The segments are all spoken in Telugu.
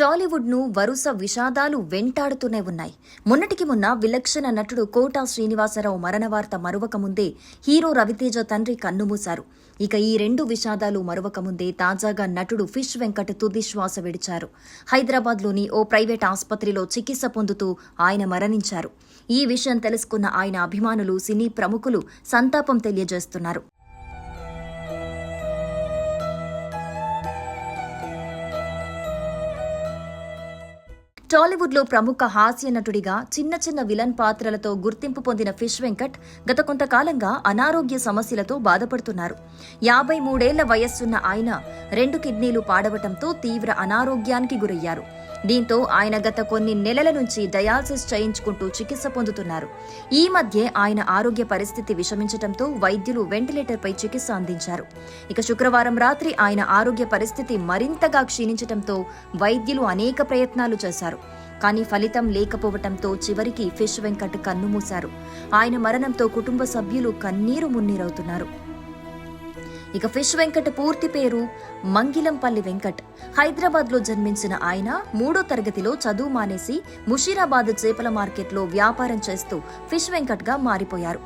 టాలీవుడ్ను వరుస విషాదాలు వెంటాడుతూనే ఉన్నాయి. మొన్నటికి మొన్న విలక్షణ నటుడు కోటా శ్రీనివాసరావు మరణవార్త మరువకముందే ముందే హీరో రవితేజ తండ్రి కన్నుమూశారు. ఇక ఈ రెండు విషాదాలు మరువకముందే తాజాగా నటుడు ఫిష్ వెంకట్ తుదిశ్వాస విడిచారు. హైదరాబాద్లోని ఓ ప్రైవేట్ ఆసుపత్రిలో చికిత్స పొందుతూ ఆయన మరణించారు. ఈ విషయం తెలుసుకున్న ఆయన అభిమానులు సినీ ప్రముఖులు సంతాపం తెలియజేస్తున్నారు. టాలీవుడ్లో ప్రముఖ హాస్య నటుడిగా చిన్న చిన్న విలన్ పాత్రలతో గుర్తింపు పొందిన ఫిష్ వెంకట్ గత కొంతకాలంగా అనారోగ్య సమస్యలతో బాధపడుతున్నారు. యాభై మూడేళ్ళ వయస్సున్న ఆయన రెండు కిడ్నీలు పాడవటంతో తీవ్ర అనారోగ్యానికి గురయ్యారు. దీంతో ఆయన గత కొన్ని నెలల నుంచి డయాలసిస్ చేయించుకుంటూ చికిత్స పొందుతున్నారు. ఈ మధ్య ఆయన ఆరోగ్య పరిస్థితి విషమించటంతో వైద్యులు వెంటిలేటర్పై చికిత్స అందించారు. ఇక శుక్రవారం రాత్రి ఆయన ఆరోగ్య పరిస్థితి మరింతగా క్షీణించటంతో వైద్యులు అనేక ప్రయత్నాలు చేశారు. కానీ ఫలితం లేకపోవటంతో చివరికి ఫిష్ వెంకట్ కన్నుమూశారు. ఆయన మరణంతో కుటుంబ సభ్యులు కన్నీరు మున్నీరవుతున్నారు. ఇక ఫిష్ వెంకట్ పూర్తి పేరు మంగిలంపల్లి వెంకట్. హైదరాబాద్లో జన్మించిన ఆయన మూడో తరగతిలో చదువు మానేసి ముషీరాబాద్ చేపల మార్కెట్లో వ్యాపారం చేస్తూ ఫిష్ వెంకట్గా మారిపోయారు.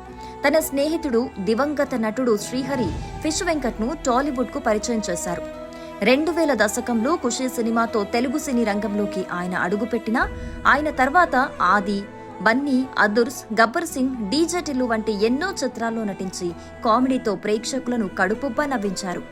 తన స్నేహితుడు దివంగత నటుడు శ్రీహరి ఫిష్ వెంకట్ను టాలీవుడ్కు పరిచయం చేశారు. రెండు వేల దశకంలో ఖుషీ సినిమాతో తెలుగు సినీ రంగంలోకి ఆయన అడుగుపెట్టినా ఆయన తర్వాత ఆది బన్నీ అదుర్స్ గబ్బర్ సింగ్ డీజే టిల్లు వంటి ఎన్నో చిత్రాల్లో నటించి కామెడీతో ప్రేక్షకులను కడుపుబ్బా నవ్వించారు.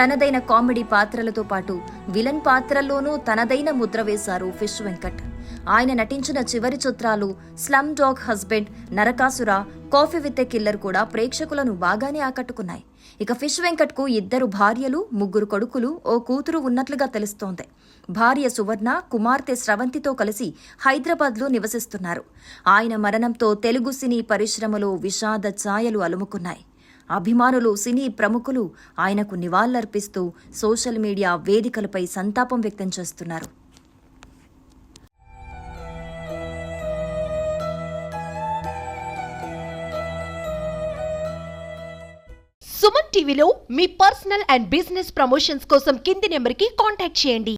తనదైన కామెడీ పాత్రలతో పాటు విలన్ పాత్రల్లోనూ తనదైన ముద్ర వేశారు ఫిష్ వెంకట్. ఆయన నటించిన చివరి చిత్రాలు slumdog husband Narakasura coffee with a killer కూడా ప్రేక్షకులను బాగానే ఆకట్టుకున్నాయి. ఇక ఫిష్ వెంకట్కు ఇద్దరు భార్యలు ముగ్గురు కొడుకులు ఓ కూతురు ఉన్నట్లుగా తెలుస్తోంది. భార్య సువర్ణ కుమార్తె స్రవంతితో కలిసి హైదరాబాద్లో నివసిస్తున్నారు. ఆయన మరణంతో తెలుగు సినీ పరిశ్రమలో విషాద ఛాయలు అలుముకున్నాయి. అభిమానులు సినీ ప్రముఖులు ఆయనకు నివాళులర్పిస్తూ సోషల్ మీడియా వేదికలపై సంతాపం వ్యక్తం చేస్తున్నారు. సుమన్ టీవీలో మీ పర్సనల్ అండ్ బిజినెస్ ప్రమోషన్స్ కోసం కింది నెంబర్కి కాంటాక్ట్ చేయండి.